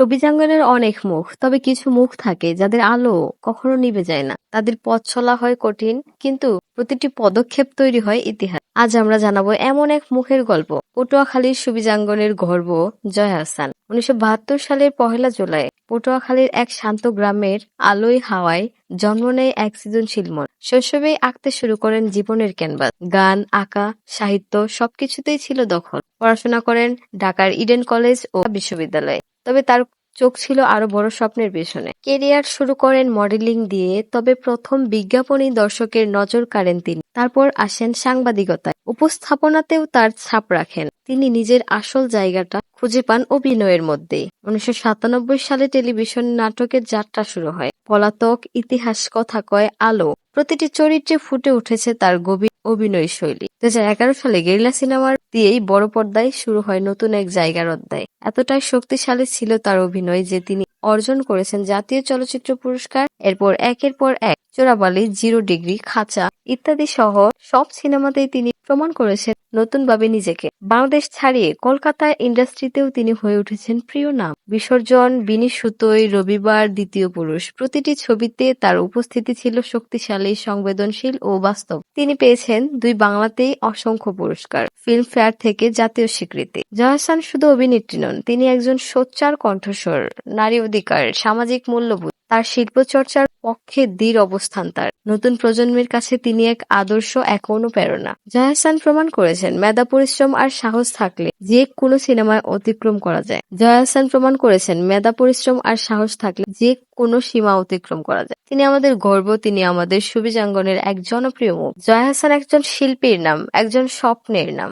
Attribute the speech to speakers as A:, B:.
A: সবিজাঙ্গনের অনেক মুখ, তবে কিছু মুখ থাকে যাদের আলো কখনো নিভে যায় না। তাদের পথ চলা হয় কঠিন, কিন্তু প্রতিটি পদক্ষেপ তৈরি হয় ইতিহাস। আজ আমরা জানাব এমন এক মুখের গল্প, পটুয়াখালীর সুবিজাঙ্গনের গর্ব জয় হাসান। উনিশশো বাহাত্তর সালের পহেলা জুলাই পটুয়াখালীর এক শান্ত গ্রামের আলোয় হাওয়ায় জন্ম নেয় এক সৃজনশীল মন। শৈশবেই আঁকতে শুরু করেন জীবনের ক্যানভাস। গান, আঁকা, সাহিত্য সবকিছুতেই ছিল দখল। পড়াশোনা করেন ঢাকার ইডেন কলেজ ও বিশ্ববিদ্যালয়ে। তবে তার চোখ ছিল আরও বড় স্বপ্নের পেছনে। কেরিয়ার শুরু করেন মডেলিং দিয়ে, তবে প্রথম বিজ্ঞাপনী দর্শকের নজর কাড়েন তিনি। তারপর আসেন সাংবাদিকতায়। উপস্থাপনাতেও তার ছাপ রাখেন। তিনি নিজের আসল জায়গাটা খুঁজে পান অভিনয়ের মধ্যে উনিশশো সাতানব্বই সালে টেলিভিশন নাটকের যাত্রা শুরু হয়। পলাতক, ইতিহাস কথা কয়, আলো প্রতিটি চরিত্রে ফুটে উঠেছে তার গভীর অভিনয় শৈলী। দু সালে গেরিলা সিনেমার দিয়েই বড় পর্দায় শুরু হয় নতুন এক জায়গার অধ্যায়। এতটাই শক্তিশালী ছিল তার অভিনয় যে তিনি অর্জন করেছেন জাতীয় চলচ্চিত্র পুরস্কার, এরপর একের পর এক চোরাবালি, জিরো ডিগ্রি, খাঁচা ইত্যাদি সহ সব সিনেমাতেই তিনি প্রমাণ করেছেন। নতুনভাবে নিজেকে। বাংলাদেশ ছাড়িয়ে কলকাতার ইন্ডাস্ট্রিতেও তিনি হয়ে উঠেছেন প্রিয় নাম। বিসর্জন, বিনি সুতোয়, রবিবার, দ্বিতীয় পুরুষ প্রতিটি ছবিতে তার উপস্থিতি ছিল শক্তিশালী, সংবেদনশীল ও বাস্তব। তিনি পেয়েছেন দুই বাংলাতেই অসংখ্য পুরস্কার, ফিল্মফেয়ার থেকে জাতীয় স্বীকৃতি। জয়া আহসান শুধু অভিনেত্রী নন, তিনি একজন সোচ্চার কণ্ঠস্বর, নারী অধিকার, সামাজিক মূল্যবোধ তার শিল্পচর্চার পক্ষে দৃঢ় অবস্থান তার। নতুন প্রজন্মের কাছে তিনি এক আদর্শ, এক প্রেরণা জয়া আহসান প্রমাণ করেছেন মেধা, পরিশ্রম আর সাহস থাকলে যে কোনো সিনেমায় অতিক্রম করা যায়। জয়া আহসান প্রমাণ করেছেন মেধা, পরিশ্রম আর সাহস থাকলে যে কোনো সীমা অতিক্রম করা যায়। তিনি আমাদের গর্ব, তিনি আমাদের সুবিজাঙ্গনের এক জনপ্রিয় মুখ। জয়া আহসান একজন শিল্পীর নাম, একজন স্বপ্নের নাম।